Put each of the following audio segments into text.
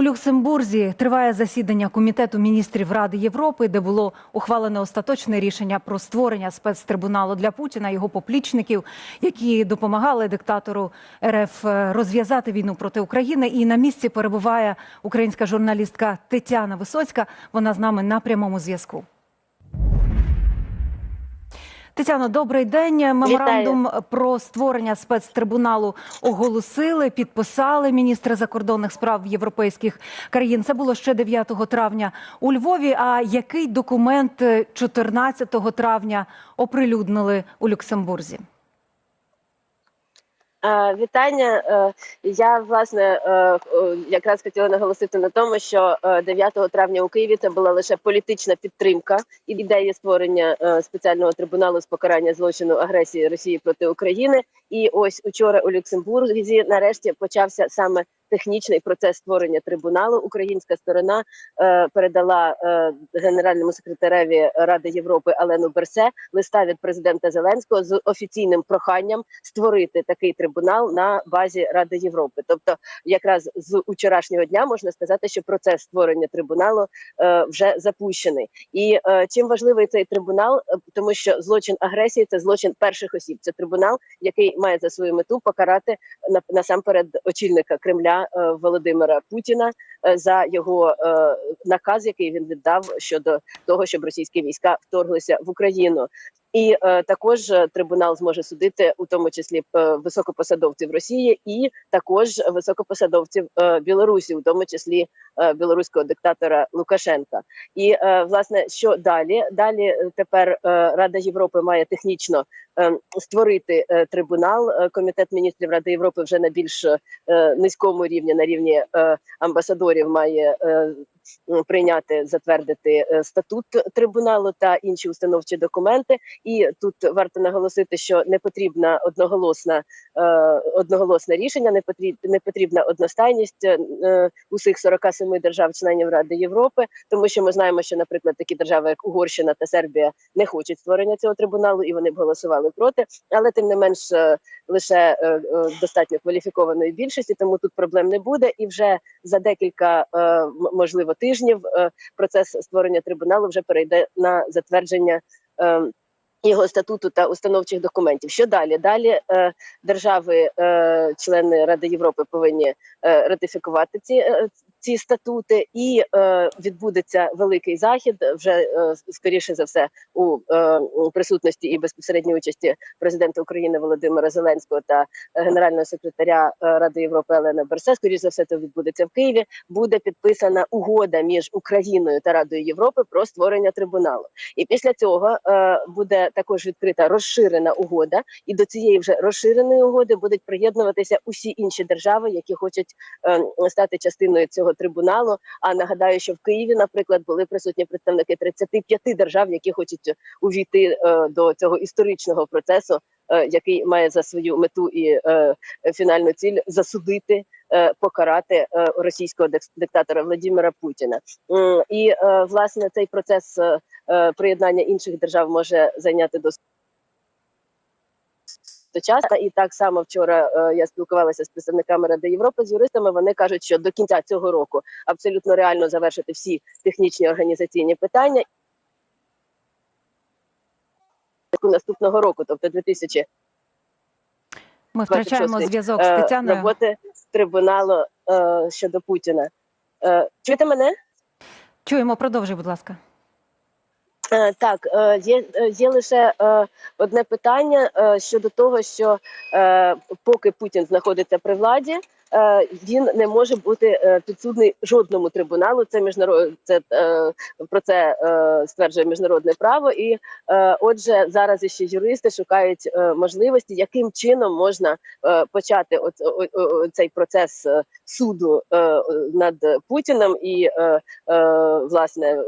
У Люксембурзі триває засідання комітету міністрів Ради Європи, де було ухвалене остаточне рішення про створення спецтрибуналу для Путіна, його поплічників, які допомагали диктатору РФ розв'язати війну проти України. І на місці перебуває українська журналістка Тетяна Висоцька. Вона з нами на прямому зв'язку. Тетяно, добрий день. Меморандум про створення спецтрибуналу оголосили, підписали міністри закордонних справ європейських країн. Це було ще 9 травня у Львові. А який документ 14 травня оприлюднили у Люксембурзі? Вітання. Е, Я власне е, е, якраз хотіла наголосити на тому, що е, 9 травня у Києві це була лише політична підтримка ідеї створення спеціального трибуналу з покарання злочину агресії Росії проти України. І ось учора у Люксембурзі нарешті почався саме технічний процес створення трибуналу. Українська сторона е, передала е, генеральному секретареві Ради Європи Алену Берсе листа від президента Зеленського з офіційним проханням створити такий трибунал на базі Ради Європи. Тобто, якраз з учорашнього дня можна сказати, що процес створення трибуналу е, вже запущений. І е, чим важливий цей трибунал, Е, тому що злочин агресії це злочин перших осіб. Це трибунал, який має за свою мету покарати на, насамперед очільника Кремля е, Володимира Путіна е, за його е, наказ, який він віддав щодо того, щоб російські війська вторглися в Україну. І е, також е, трибунал зможе судити у тому числі е, високопосадовців Росії і також високопосадовців е, Білорусі, у тому числі е, білоруського диктатора Лукашенка. І е, власне, що далі? Далі е, тепер е, Рада Європи має технічно е, створити е, трибунал. Е, Комітет міністрів Ради Європи вже на більш е, низькому рівні, на рівні е, амбасадорів, має е, прийняти затвердити е, статут трибуналу та інші установчі документи. І тут варто наголосити, що не потрібна одноголосна е, одноголосне рішення, не потрібна не потрібна одностайність е, усіх 47 держав-членів Ради Європи, тому що ми знаємо, що, наприклад, такі держави, як Угорщина та Сербія, не хочуть створення цього трибуналу, і вони б голосували проти. Але тим не менш, е, лише е, е, достатньо кваліфікованої більшості, тому тут проблем не буде. І вже за декілька е, можливо тижнів е, процес створення трибуналу вже перейде на затвердження. е, його статуту та установчих документів. Що далі? Далі е, держави, члени Ради Європи, повинні ратифікувати ці, ці статути, і е, відбудеться великий захід вже е, скоріше за все у, е, присутності і безпосередньої участі президента України Володимира Зеленського та е, генерального секретаря е, Ради Європи Елена Берсе. Скоріше за все, це відбудеться в Києві. Буде підписана угода між Україною та Радою Європи про створення трибуналу. І після цього е, буде також відкрита розширена угода, і до цієї вже розширеної угоди будуть приєднуватися усі інші держави, які хочуть е, стати частиною цього трибуналу. А нагадаю, що в Києві, наприклад, були присутні представники 35 держав, які хочуть увійти е, до цього історичного процесу, е, який має за свою мету і е, фінальну ціль засудити. е, Покарати е, російського дик- диктатора Владимира Путіна, і е, власне цей процес е, е, приєднання інших держав може зайняти досить часу. І так само вчора е, я спілкувалася з представниками Ради Європи з юристами. Вони кажуть, що до кінця цього року абсолютно реально завершити всі технічні організаційні питання. Наступного року, тобто 2000 Ми втрачаємо зв'язок з е, Тетяною. роботи трибуналу е, щодо Путіна. Е, чуєте мене? Чуємо, продовжуй, будь ласка. Е, Так, е, є, е, є лише одне питання щодо того, що поки Путін знаходиться при владі, він не може бути підсудний жодному трибуналу. Це міжнарод... це про це стверджує міжнародне право. І отже, зараз іще юристи шукають можливості, яким чином можна почати оц- цей процес суду над Путіним і власне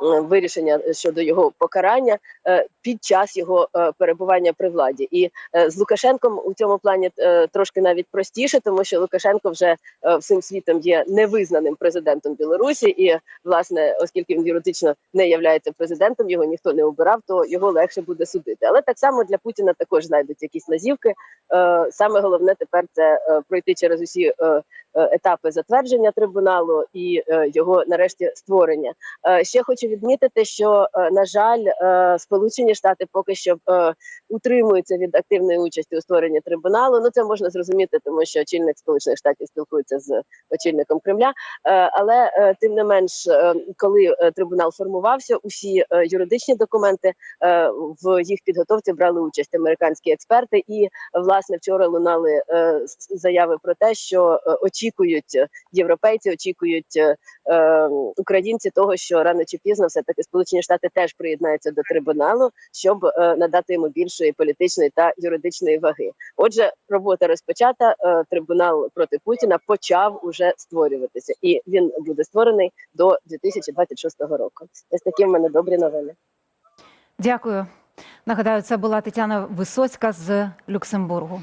вирішення щодо його покарання е, під час його е, перебування при владі. І е, з Лукашенком у цьому плані е, трошки навіть простіше, тому що Лукашенко вже е, всім світом є невизнаним президентом Білорусі, і власне, оскільки він юридично не являється президентом, його ніхто не обирав, то його легше буде судити. Але так само для Путіна також знайдуть якісь лазівки. Е, Саме головне тепер це е, пройти через усі е, етапи затвердження трибуналу і е, його нарешті створення. Е, Ще хочу відмітити, що е, на жаль, е, Сполучені Штати поки що е, утримуються від активної участі у створенні трибуналу. Ну це можна зрозуміти, тому що очільник Сполучених Штатів спілкується з очільником Кремля. Е, Але е, тим не менш, е, коли е, трибунал формувався, усі е, юридичні документи е, в їх підготовці брали участь американські експерти. І власне вчора лунали е, заяви про те, що е, очікують е, європейці, очікують е, е, українці того, що рано чи пізно все таки Сполучені Штати теж приєднаються до трибуналу, щоб е, надати йому більшої політичної та юридичної ваги. Отже, робота розпочата. е, Трибунал проти Путіна почав уже створюватися, і він буде створений до 2026 року. Ось такі в мене добрі новини. Дякую. Нагадаю, це була Тетяна Висоцька з Люксембургу.